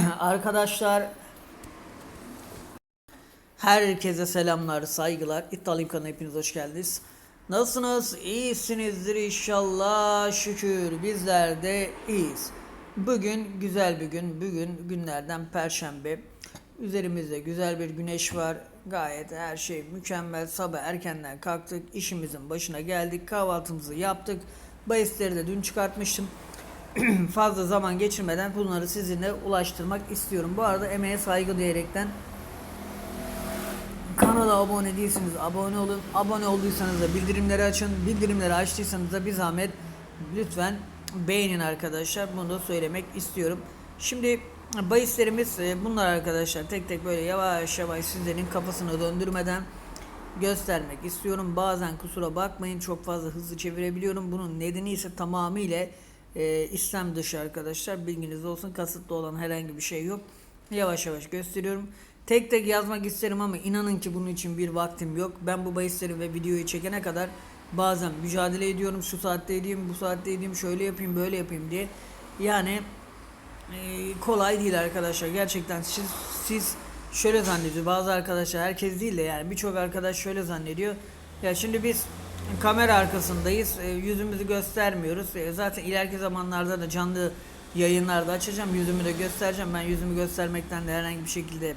Arkadaşlar herkese selamlar, saygılar. İddialıyım kanalına hepiniz hoş geldiniz. Nasılsınız? İyisinizdir inşallah. Şükür bizler de iyiyiz. Bugün güzel bir gün. Bugün günlerden perşembe. Üzerimizde güzel bir güneş var. Gayet her şey mükemmel. Sabah erkenden kalktık. işimizin başına geldik. Kahvaltımızı yaptık. Bahisleri de dün çıkartmıştım. fazla zaman geçirmeden bunları sizinle ulaştırmak istiyorum. Bu arada emeğe saygı diyerekten kanala abone değilsiniz abone olun. Abone olduysanız da bildirimleri açın. Bildirimleri açtıysanız da bir zahmet lütfen beğenin arkadaşlar. Bunu da söylemek istiyorum. Şimdi bahislerimiz e, bunlar arkadaşlar. Tek tek böyle yavaş yavaş sizlerin kafasını döndürmeden göstermek istiyorum. Bazen kusura bakmayın çok fazla hızlı çevirebiliyorum. Bunun nedeni ise tamamıyla e, İslam dışı arkadaşlar. Bilginiz olsun. Kasıtlı olan herhangi bir şey yok. Yavaş yavaş gösteriyorum. Tek tek yazmak isterim ama inanın ki bunun için bir vaktim yok. Ben bu bahisleri ve videoyu çekene kadar bazen mücadele ediyorum. Şu saatte edeyim, bu saatte edeyim, şöyle yapayım, böyle yapayım diye. Yani e, kolay değil arkadaşlar. Gerçekten siz siz şöyle zannediyor. Bazı arkadaşlar herkes değil de yani birçok arkadaş şöyle zannediyor. Ya şimdi biz kamera arkasındayız. e, yüzümüzü göstermiyoruz. E, zaten ileriki zamanlarda da canlı yayınlarda açacağım. Yüzümü de göstereceğim. Ben yüzümü göstermekten de herhangi bir şekilde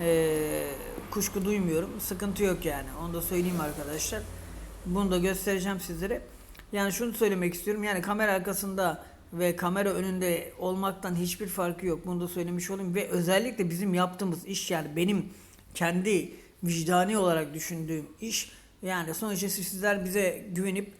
e, kuşku duymuyorum. Sıkıntı yok yani. Onu da söyleyeyim arkadaşlar. Bunu da göstereceğim sizlere. Yani şunu söylemek istiyorum. Yani kamera arkasında ve kamera önünde olmaktan hiçbir farkı yok. Bunu da söylemiş olayım. Ve özellikle bizim yaptığımız iş yani benim kendi vicdani olarak düşündüğüm iş yani sonuçta sizler bize güvenip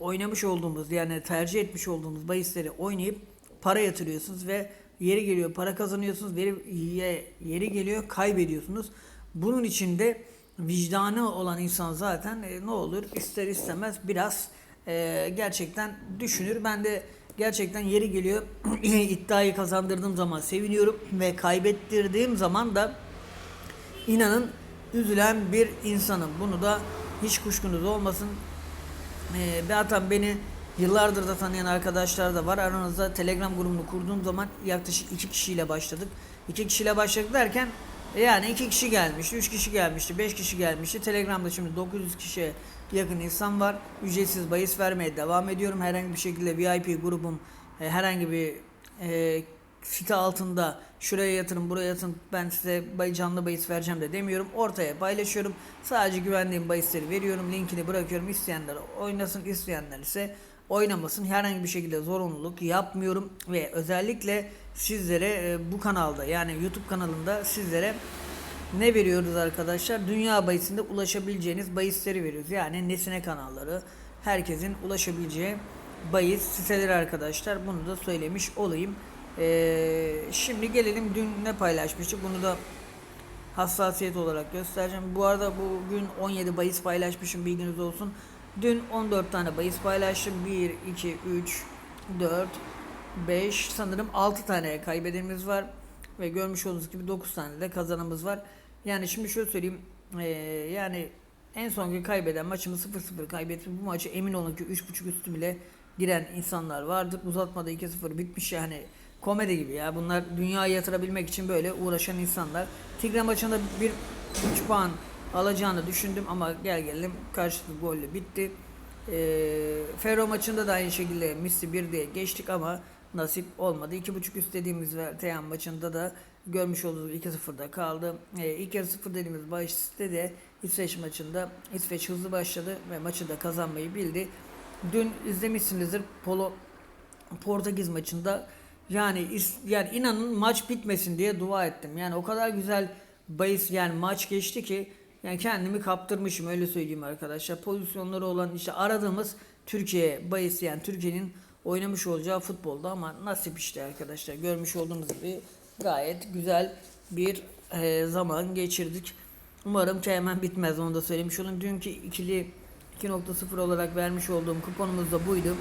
oynamış olduğumuz yani tercih etmiş olduğumuz bahisleri oynayıp para yatırıyorsunuz ve yeri geliyor para kazanıyorsunuz ye- yeri geliyor kaybediyorsunuz. Bunun için de vicdanı olan insan zaten e, ne olur ister istemez biraz e, gerçekten düşünür. Ben de gerçekten yeri geliyor iddiayı kazandırdığım zaman seviniyorum ve kaybettirdiğim zaman da inanın üzülen bir insanım. Bunu da hiç kuşkunuz olmasın. Ee, zaten beni yıllardır da tanıyan arkadaşlar da var. Aranızda Telegram grubunu kurduğum zaman yaklaşık iki kişiyle başladık. İki kişiyle başladık derken e, yani iki kişi gelmişti, üç kişi gelmişti, beş kişi gelmişti. Telegram'da şimdi 900 kişiye yakın insan var. Ücretsiz bahis vermeye devam ediyorum. Herhangi bir şekilde VIP grubum e, herhangi bir e, site altında şuraya yatırın buraya yatırın ben size canlı bahis vereceğim de demiyorum. Ortaya paylaşıyorum. Sadece güvendiğim bahisleri veriyorum. Linkini bırakıyorum. İsteyenler oynasın isteyenler ise oynamasın. Herhangi bir şekilde zorunluluk yapmıyorum. Ve özellikle sizlere e, bu kanalda yani YouTube kanalında sizlere ne veriyoruz arkadaşlar? Dünya bahisinde ulaşabileceğiniz bahisleri veriyoruz. Yani nesine kanalları herkesin ulaşabileceği bahis siteleri arkadaşlar. Bunu da söylemiş olayım. Ee, şimdi gelelim dün ne paylaşmıştık bunu da hassasiyet olarak göstereceğim. Bu arada bugün 17 bahis paylaşmışım bilginiz olsun. Dün 14 tane bahis paylaştım. 1, 2, 3, 4, 5 sanırım 6 tane kaybedenimiz var. Ve görmüş olduğunuz gibi 9 tane de kazanımız var. Yani şimdi şöyle söyleyeyim. Ee, yani en son gün kaybeden maçımı 0-0 kaybettim. Bu maçı emin olun ki 3.5 üstü bile giren insanlar vardır. Uzatmada 2-0 bitmiş yani komedi gibi ya. Bunlar dünyayı yatırabilmek için böyle uğraşan insanlar. Tigre maçında bir 3 puan alacağını düşündüm ama gel gelelim karşılıklı golle bitti. Ee, Ferro maçında da aynı şekilde misli 1 diye geçtik ama nasip olmadı. 2.5 üst dediğimiz ve Teyan maçında da görmüş olduğunuz 2-0'da kaldı. Ee, ilk yarı 0 dediğimiz başta de İsveç maçında İsveç hızlı başladı ve maçı da kazanmayı bildi. Dün izlemişsinizdir Polo Portekiz maçında yani yani inanın maç bitmesin diye dua ettim. Yani o kadar güzel bahis yani maç geçti ki yani kendimi kaptırmışım öyle söyleyeyim arkadaşlar. Pozisyonları olan işte aradığımız Türkiye bahis yani Türkiye'nin oynamış olacağı futbolda ama nasip işte arkadaşlar. Görmüş olduğunuz gibi gayet güzel bir e, zaman geçirdik. Umarım ki hemen bitmez onu da söylemiş olayım. Dünkü ikili 2.0 olarak vermiş olduğum kuponumuz da buydu.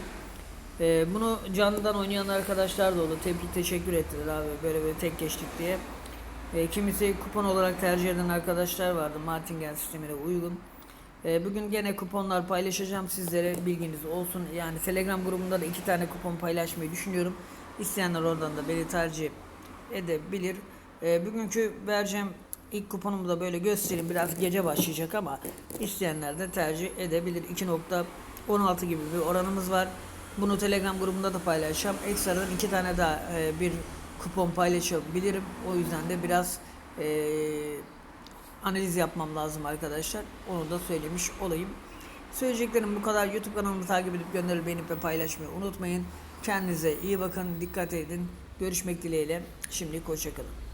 Ee, bunu canlıdan oynayan arkadaşlar da oldu. Tebrik teşekkür ettiler abi böyle böyle tek geçtik diye. Ee, kimisi kupon olarak tercih eden arkadaşlar vardı Martingen sistemine uygun. Ee, bugün gene kuponlar paylaşacağım sizlere bilginiz olsun. Yani Telegram grubunda da iki tane kupon paylaşmayı düşünüyorum. İsteyenler oradan da beni tercih edebilir. E, bugünkü vereceğim ilk kuponumu da böyle göstereyim. Biraz gece başlayacak ama isteyenler de tercih edebilir. 2.16 gibi bir oranımız var. Bunu Telegram grubunda da paylaşacağım. Ekstradan iki tane daha e, bir kupon paylaşabilirim. O yüzden de biraz e, analiz yapmam lazım arkadaşlar. Onu da söylemiş olayım. Söyleyeceklerim bu kadar. YouTube kanalımı takip edip gönderip beğenip ve paylaşmayı unutmayın. Kendinize iyi bakın, dikkat edin. Görüşmek dileğiyle. Şimdilik hoşçakalın.